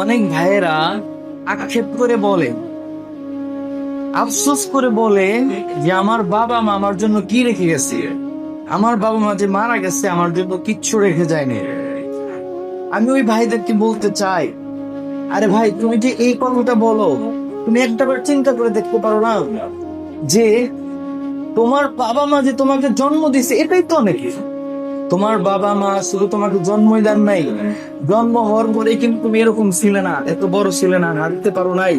অনেক ভাইয়েরা আক্ষেপ করে বলে, আফসোস করে বলে যে আমার বাবা মা আমার জন্য কি রেখে গেছে? আমার বাবা মা যে মারা গেছে আমার জন্য কিচ্ছু রেখে যায়নি আমি ওই ভাইদেরকে বলতে চাই, আরে ভাই, তুমি যে এই কথাটা বলো, তুমি একটা একটাবার চিন্তা করে দেখতে পারো না যে তোমার বাবা মা যে তোমাকে জন্ম দিছে এটাই তো অনেক। তোমার বাবা মা শুধু তোমাকে জন্মই দেন নাই, জন্ম হওয়ার পরে কিন্তু তুমি এরকম ছিলে না, এত বড় ছিলে না, হাঁটতে পারো নাই।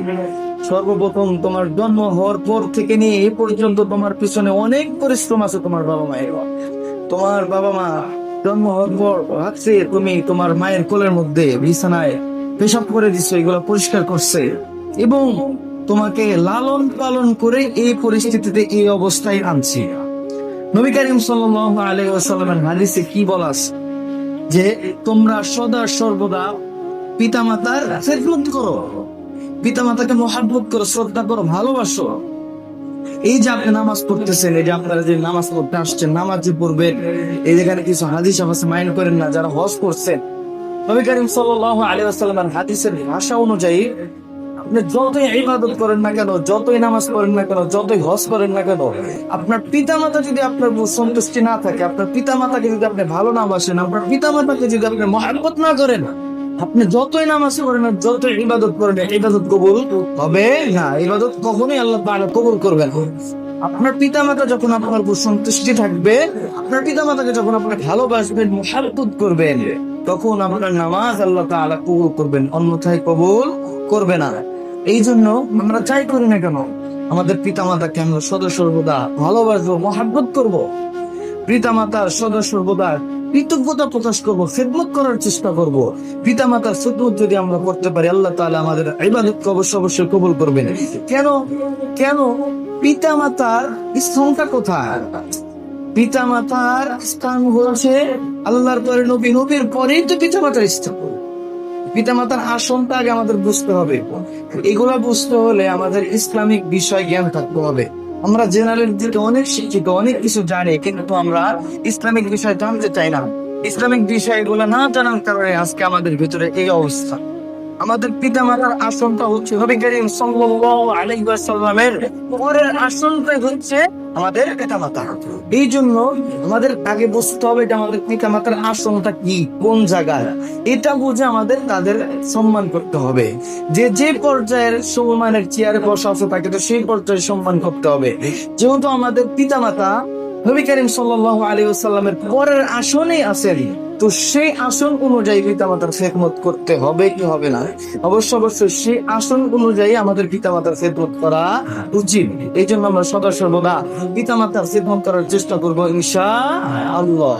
সর্বপ্রথম তোমার জন্ম হওয়ার পর থেকে নিয়ে এই পর্যন্ত তোমার পিছনে অনেক পরিশ্রম আছে তোমার বাবা মায়ের। তোমার বাবা মা জন্ম হওয়ার পর ভাবছে তুমি তোমার মায়ের কোলের মধ্যে বিছানায় পেশাব করে দিচ্ছ এগুলো পরিষ্কার করছে। এবং তোমাকে লালন পালন করে এই পরিস্থিতিতে এই অবস্থায় আনছি। নবী করিম আলাইহি হাদিসে কি বলা আছে? যে তোমরা সদা সর্বদা পিতামাতার খেদমত করো, পিতামাতাকে মহাব্বত করো, শ্রদ্ধা করো, ভালোবাসো এই যে আপনি নামাজ পড়তেছেন, এই যে আপনারা যে নামাজ পড়তে আসছেন, নামাজ যে পড়বেন, এই যেখানে কিছু হাদিস আছে, মাইন্ড করেন না, যারা হজ করছেন নবী করিম সাল্লাল্লাহু আলাইহি ওয়াসাল্লামের হাদিসের ভাষা অনুযায়ী আপনি যতই ইবাদত করেন না কেন, যতই নামাজ পড়েন না কেন, যতই হজ করেন না কেন, আপনার পিতামাতা যদি আপনার সন্তুষ্টি না থাকে, আপনার পিতামাতাকে যদি আপনি ভালো না বাসেন, আপনার পিতামাতাকে যদি আপনি মহাব্বত না করেন, আপনি যতই নামাজ পড়েন আর যতই ইবাদত করেন ইবাদত কবুল হবে না ইবাদত কখনোই আল্লাহ তাআলা কবুল করবেন। আপনার পিতামাতা যখন আপনার উপর সন্তুষ্টি থাকবে, আপনার পিতামাতাকে যখন আপনি ভালোবাসবেন, মহাব্বত করবেন, তখন আপনার নামাজ আল্লাহ তাআলা কবুল করবেন, অন্যথায় কবুল করবে না এই জন্য আমরা চাই করি না কেন? আমাদের পিতামাতাকে আমরা সদা সর্বদা ভালোবাসবো, মহাব্বত করব। পিতামাতার সদা সর্বদা কৃতজ্ঞতা প্রকাশ করব, খেদমত করার চেষ্টা করব। পিতামাতার খেদমত যদি আমরা করতে পারি, আল্লাহ তাআলা আমাদের ইবাদত অবশ্য অবশ্যই কবুল করবেন। কেন? কেন? পিতামাতার স্থানটা কোথায়? পিতামাতার স্থান হচ্ছে আল্লাহর পরে নবী, নবীর পরেই তো পিতামাতার স্থান। পিতামাতার আসনটা আগে আমাদের বুঝতে হবে। এগুলা বুঝতে হলে আমাদের ইসলামিক বিষয় জ্ঞান থাকতে হবে। আমরা জেনারেল দিকে অনেক শিক্ষিত, অনেক কিছু জানি, কিন্তু আমরা ইসলামিক বিষয় জানতে চাই না। ইসলামিক বিষয়গুলো না জানার কারণে আজকে আমাদের ভিতরে এই অবস্থা। আমাদের পিতামাতার আসনটা হচ্ছে, নবী সাল্লাল্লাহু আলাইহি ওয়াসাল্লামের পরের আসনটাই হচ্ছে আমাদের পিতামাতা। এই জন্য আমাদের আগে বুঝতে হবে এটা আমাদের পিতামাতার আসনটা কি, কোন জায়গায়। এটা বুঝে আমাদের তাদের সম্মান করতে হবে। যে যে পর্যায়ের সম্মানের চেয়ারে বসা আছে তাকে তো সেই পর্যায়ে সম্মান করতে হবে। যেহেতু আমাদের পিতামাতা নবী করিম সাল্লাল্লাহু আলাইহি ওয়াসাল্লামের পরের আসনেই আছেন তো সেই আসন অনুযায়ী পিতামাতার খেদমত করতে হবে, কি হবে না? অবশ্য অবশ্য সেই আসন অনুযায়ী আমাদের পিতামাতার খেদমত করা উচিত। এই জন্য আমরা সদা সর্বদা পিতামাতার খেদমত করার চেষ্টা করব ইনশা আল্লাহ